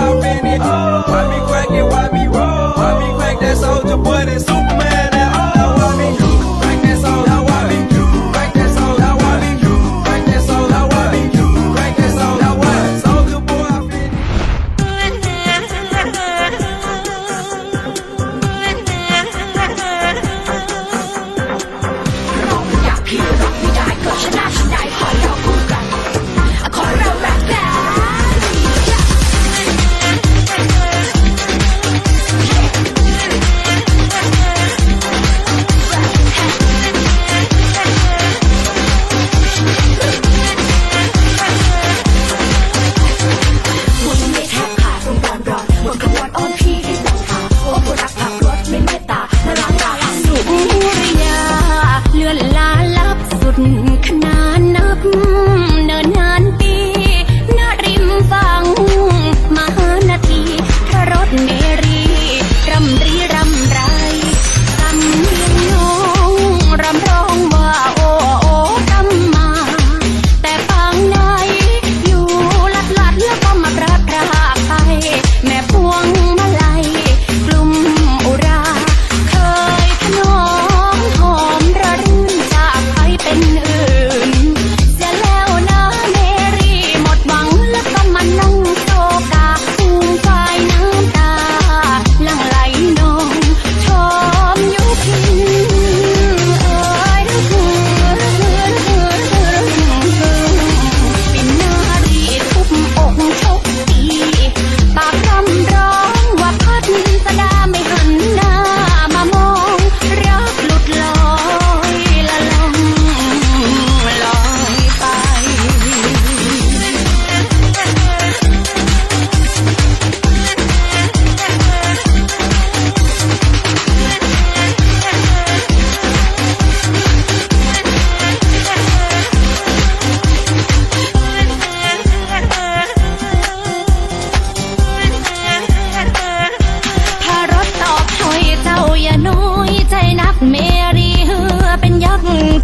I ran it. Oh.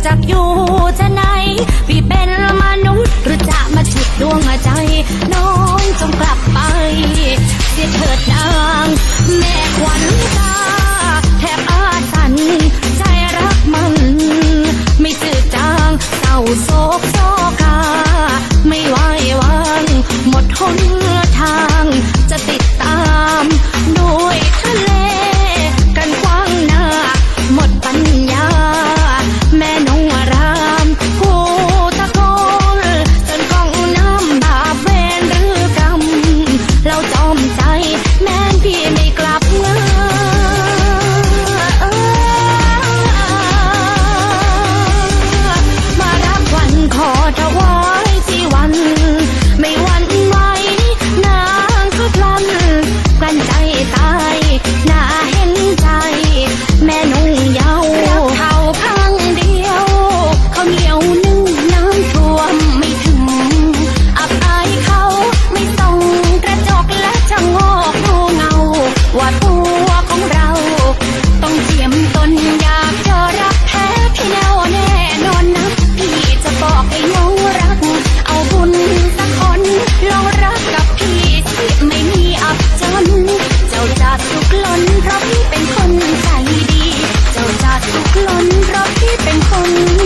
จักอยู่จะไหน พี่เป็นมนุษย์หรือจะมาฉุดดวงใจ น้องจงกลับไปเสียเถิดนาง แม่ขวัญตาแทบอาสัน ใจรักมัน ไม่จืดจางเศร้าโศกโศกา ไม่ไหววาง หมดหนทางจะติด เป็นคน